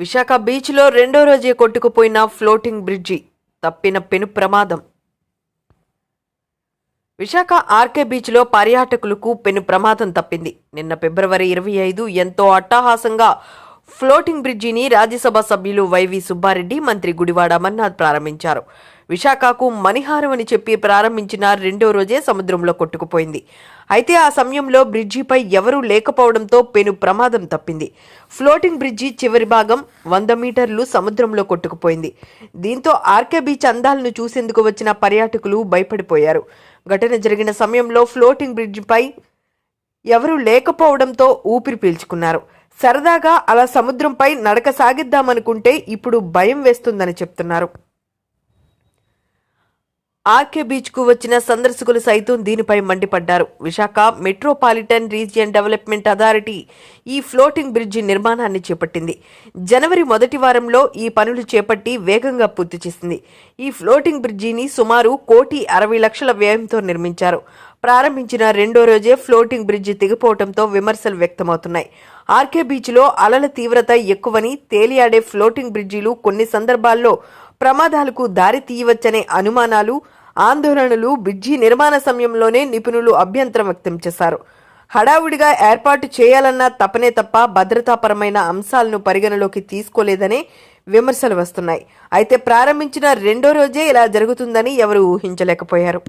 విశాఖ బీచ్లో రెండో రోజే కొట్టుకుపోయిన ఫ్లోటింగ్ బ్రిడ్జి తప్పిన పెను ప్రమాదం. విశాఖ ఆర్కే బీచ్లో పర్యాటకులకు పెను ప్రమాదం తప్పింది. నిన్న ఫిబ్రవరి ఇరవై ఐదు ఎంతో అట్టహాసంగా ఫ్లోటింగ్ బ్రిడ్జిని రాజ్యసభ సభ్యులు వైవి సుబ్బారెడ్డి మంత్రి గుడివాడ అమర్నాథ్ ప్రారంభించారు. విశాఖకు మణిహారం అని చెప్పి ప్రారంభించిన రెండో రోజే సముద్రంలో కొట్టుకుపోయింది. అయితే ఆ సమయంలో బ్రిడ్జిపై ఎవరూ లేకపోవడంతో పెను ప్రమాదం తప్పింది. ఫ్లోటింగ్ బ్రిడ్జి చివరి భాగం వంద మీటర్లు సముద్రంలో కొట్టుకుపోయింది. దీంతో ఆర్కే బీచ్ అందాలను చూసేందుకు వచ్చిన పర్యాటకులు భయపడిపోయారు. ఘటన జరిగిన సమయంలో ఫ్లోటింగ్ బ్రిడ్జిపై ఎవరూ లేకపోవడంతో ఊపిరి పీల్చుకున్నారు. సరదాగా అలా సముద్రంపై నడక సాగిద్దామనుకుంటే ఇప్పుడు భయం వేస్తుందని చెప్తున్నారు. ఆర్కే బీచ్కు వచ్చిన సందర్శకులు సైతం దీనిపై మండిపడ్డారు. Visakha metropolitan region development authority ఈ ఫ్లోటింగ్ బ్రిడ్జి నిర్మాణాన్ని చేపట్టింది. జనవరి మొదటి వారంలో ఈ పనులు చేపట్టి వేగంగా పూర్తి చేసింది. ఈ ఫ్లోటింగ్ బ్రిడ్జిని సుమారు కోటి అరవై లక్షల వ్యయంతో నిర్మించారు. ప్రారంభించిన రెండో రోజే ఫ్లోటింగ్ బ్రిడ్జి తెగిపోవడంతో విమర్శలు వ్యక్తమవుతున్నాయి. ఆర్కే బీచ్లో అలల తీవ్రత ఎక్కువని తేలియాడే ఫ్లోటింగ్ బ్రిడ్జిలు కొన్ని సందర్భాల్లో ప్రమాదాలకు దారి తీయవచ్చనే అనుమానాలు ఆందోళనలు బ్రిడ్జి నిర్మాణ సమయంలోనే నిపుణులు అభ్యంతరం వ్యక్తం చేశారు. హడావుడిగా ఏర్పాటు చేయాలన్న తపనే తప్ప భద్రతాపరమైన అంశాలను పరిగణలోకి తీసుకోలేదనే విమర్శలు వస్తున్నాయి. అయితే ప్రారంభించిన రెండో రోజే ఇలా జరుగుతుందని ఎవరు ఊహించలేకపోయారు.